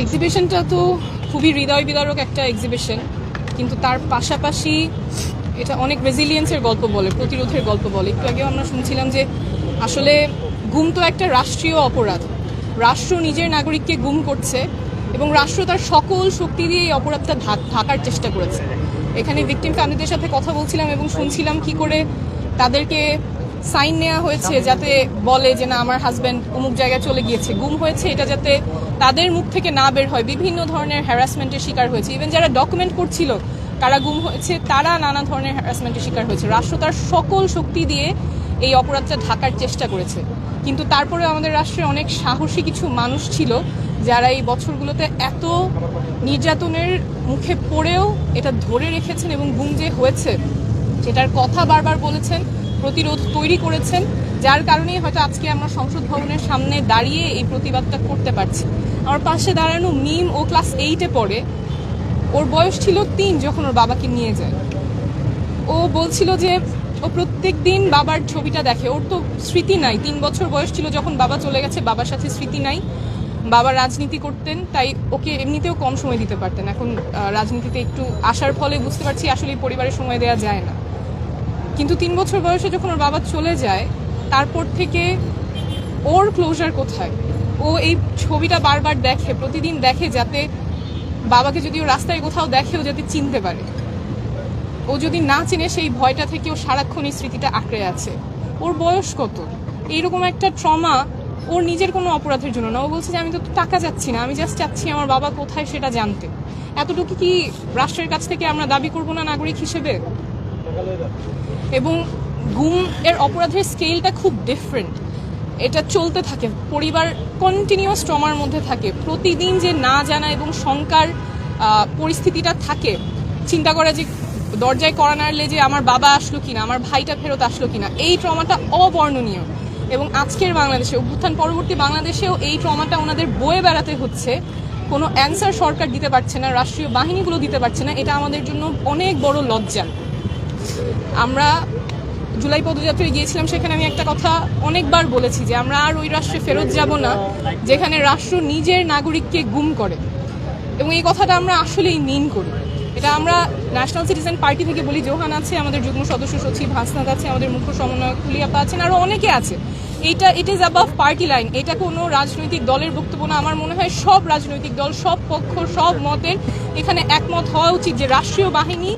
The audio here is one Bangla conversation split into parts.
এক্সিবিশনটা তো খুবই হৃদয় বিদারক একটা এক্সিবিশন কিন্তু তার পাশাপাশি এটা অনেক রেজিলিয়েন্সের গল্প বলে, প্রতিরোধের গল্প বলে। একটু আগেও আমরা শুনছিলাম যে আসলে গুম তো একটা রাষ্ট্রীয় অপরাধ। রাষ্ট্র নিজের নাগরিককে গুম করছে এবং রাষ্ট্র তার সকল শক্তি দিয়ে এই অপরাধটা ঢাক- ঢাকার চেষ্টা করেছে। এখানে ভিকটিম ফ্যামিলিদের সাথে কথা বলছিলাম এবং শুনছিলাম কি করে তাদেরকে সাইন নেওয়া হয়েছে যাতে বলে যে না, আমার হাজব্যান্ড অমুক জায়গায় চলে গিয়েছে। গুম হয়েছে এটা যাতে তাদের মুখ থেকে না বের হয়। বিভিন্ন ধরনের হ্যারাসমেন্টের শিকার হয়েছে। ইভেন যারা ডকুমেন্ট করছিল কারা গুম হয়েছে, তারা নানা ধরনের হ্যারাসমেন্টের শিকার হয়েছে। রাষ্ট্র তার সকল শক্তি দিয়ে এই অপরাধটা ঢাকার চেষ্টা করেছে। কিন্তু তারপরে আমাদের রাষ্ট্রে অনেক সাহসী কিছু মানুষ ছিল যারা এই বছরগুলোতে এত নির্যাতনের মুখে পড়েও এটা ধরে রেখেছেন এবং গুম যে হয়েছে, সেটার কথা বারবার বলেছেন। প্রতিরোধ তৈরি করেছেন, যার কারণেই হয়তো আজকে আমরা সংসদ ভবনের সামনে দাঁড়িয়ে এই প্রতিবাদটা করতে পারছি। আমার পাশে দাঁড়ানো মিম ও ক্লাস এইটে পড়ে, ওর বয়স ছিল তিন যখন ওর বাবাকে নিয়ে যায়। ও বলছিল যে, ও প্রত্যেক দিন বাবার ছবিটা দেখে। ওর তো স্মৃতি নাই, তিন বছর বয়স ছিল যখন বাবা চলে গেছে, বাবার সাথে স্মৃতি নাই। বাবা রাজনীতি করতেন, তাই ওকে এমনিতেও কম সময় দিতে পারতেন। এখন রাজনীতিতে একটু আসার ফলে বুঝতে পারছি আসলে পরিবারের সময় দেওয়া যায় না। কিন্তু তিন বছর বয়সে যখন ওর বাবা চলে যায়, তারপর থেকে ওর ক্লোজার কোথায়? ও এই ছবিটা বারবার দেখে, প্রতিদিন দেখে যাতে বাবাকে যদি ও রাস্তায় কোথাও দেখে, ও যাতে চিনতে পারে। ও যদি না চিনে, সেই ভয়টা থেকে ও সারাক্ষণ এই স্মৃতিটা আঁকড়ে আছে। ওর বয়স কত? এইরকম একটা ট্রমা ওর নিজের কোনো অপরাধের জন্য না। ও বলছে যে, আমি তো টাকা চাচ্ছি না, আমি জাস্ট চাচ্ছি আমার বাবা কোথায় সেটা জানতে। এতটুকু কি রাষ্ট্রের কাছ থেকে আমরা দাবি করব না নাগরিক হিসেবে? এবং গুম এর অপরাধের স্কেলটা খুব ডিফারেন্ট এটা চলতে থাকে, পরিবার কন্টিনিউয়াস ট্রমার মধ্যে থাকে। প্রতিদিন যে না জানা এবং শঙ্কার পরিস্থিতিটা থাকে, চিন্তা করে যে দরজায় করা নাড়লে যে আমার বাবা আসলো কিনা, আমার ভাইটা ফেরত আসলো কিনা, এই ট্রমাটা অবর্ণনীয়। এবং আজকের বাংলাদেশে, অভ্যুত্থান পরবর্তী বাংলাদেশেও এই ট্রমাটা ওনাদের বয়ে বেড়াতে হচ্ছে। কোনো অ্যান্সার সরকার দিতে পারছে না, রাষ্ট্রীয় বাহিনীগুলো দিতে পারছে না। এটা আমাদের জন্য অনেক বড় লজ্জা। আমরা জুলাই পদযাত্রায় গিয়েছিলাম, সেখানে আমি একটা কথা অনেকবার বলেছি যে আমরা আর ওই রাষ্ট্রে ফেরত যাব না, যেখানে রাষ্ট্র নিজের নাগরিককে গুম করে। এবং এই কথাটা আমরা আসলেই মিন করি। এটা আমরা ন্যাশনাল সিটিজেন পার্টি থেকে বলি, জোহান আছে, আমাদের যুগ্ম সদস্য সচিব হাসনাদ আছে, আমাদের মুখ্য সমন্বয়ক কুলিয়াপা আছেন আরও অনেকে আছে। এইটা it is above party line এটা কোনো রাজনৈতিক দলের বক্তব্য না। আমার মনে হয় সব রাজনৈতিক দল, সব পক্ষ, সব মতের এখানে একমত হওয়া উচিত যে রাষ্ট্রীয় বাহিনী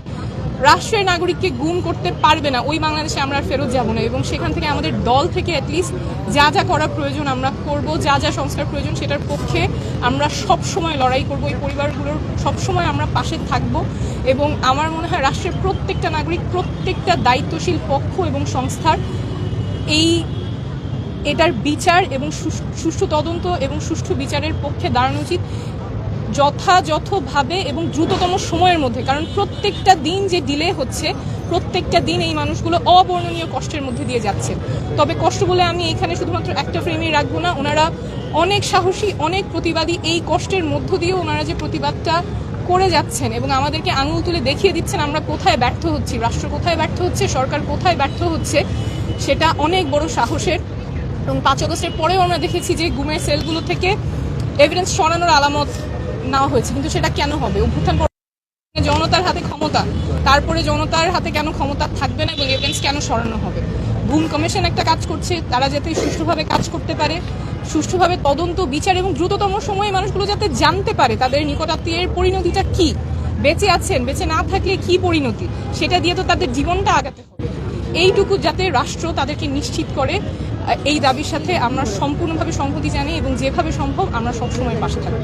রাষ্ট্রের নাগরিককে গুম করতে পারবে না, ওই বাংলাদেশে আমরা ফেরত যাব না। এবং সেখান থেকে আমাদের দল থেকে অ্যাটলিস্ট যা যা করা প্রয়োজন আমরা করব, যা যা সংস্কার প্রয়োজন সেটার পক্ষে আমরা সব সময় লড়াই করব, এই পরিবারগুলোর সব সময় আমরা পাশে থাকব। এবং আমার মনে হয় রাষ্ট্রের প্রত্যেকটা নাগরিক, প্রত্যেকটা দায়িত্বশীল পক্ষ এবং সংস্থার এই এটার বিচার এবং সুষ্- সুষ্ঠু তদন্ত এবং সুষ্ঠু বিচারের পক্ষে দাঁড়ানো উচিত। যথাযথভাবে এবং দ্রুততম সময়ের মধ্যে, কারণ প্রত্যেকটা দিন যে ডিলে হচ্ছে, প্রত্যেকটা দিন এই মানুষগুলো অবর্ণনীয় কষ্টের মধ্যে দিয়ে যাচ্ছে। তবে কষ্ট বলে আমি এখানে শুধুমাত্র একটা ফ্রেমই রাখব না, ওনারা অনেক সাহসী, অনেক প্রতিবাদী, এই কষ্টের মধ্য দিয়েও ওনারা যে প্রতিবাদটা করে যাচ্ছেন এবং আমাদেরকে আঙুল তুলে দেখিয়ে দিচ্ছেন আমরা কোথায় ব্যর্থ হচ্ছি, রাষ্ট্র কোথায় ব্যর্থ হচ্ছে, সরকার কোথায় ব্যর্থ হচ্ছে, সেটা অনেক বড় সাহসের। এবং পাঁচ আগস্টের পরেও আমরা দেখেছি যে গুমের সেলগুলো থেকে এভিডেন্স সরানোর আলামত নেওয়া হয়েছে, কিন্তু সেটা কেন হবে? অভ্যুত্থান জনতার হাতে ক্ষমতা, তারপরে জনতার হাতে কেন ক্ষমতা থাকবে না এবং এভিডেন্স কেন সরানো হবে? গুম কমিশন একটা কাজ করছে, তারা যাতে সুষ্ঠুভাবে কাজ করতে পারে, সুষ্ঠুভাবে তদন্ত, বিচার এবং দ্রুততম সময়ে মানুষগুলো যাতে জানতে পারে তাদের নিকটাত্মীয়ের পরিণতিটা কি? বেঁচে আছেন, বেঁচে না থাকলে কি পরিণতি? সেটা দিয়ে তো তাদের জীবনটা আগাতে হবে। এইটুকু যাতে রাষ্ট্র তাদেরকে নিশ্চিত করে এই দাবির সাথে আমরা সম্পূর্ণভাবে সংহতি জানি এবং যেভাবে সম্ভব আমরা সবসময় পাশে থাকব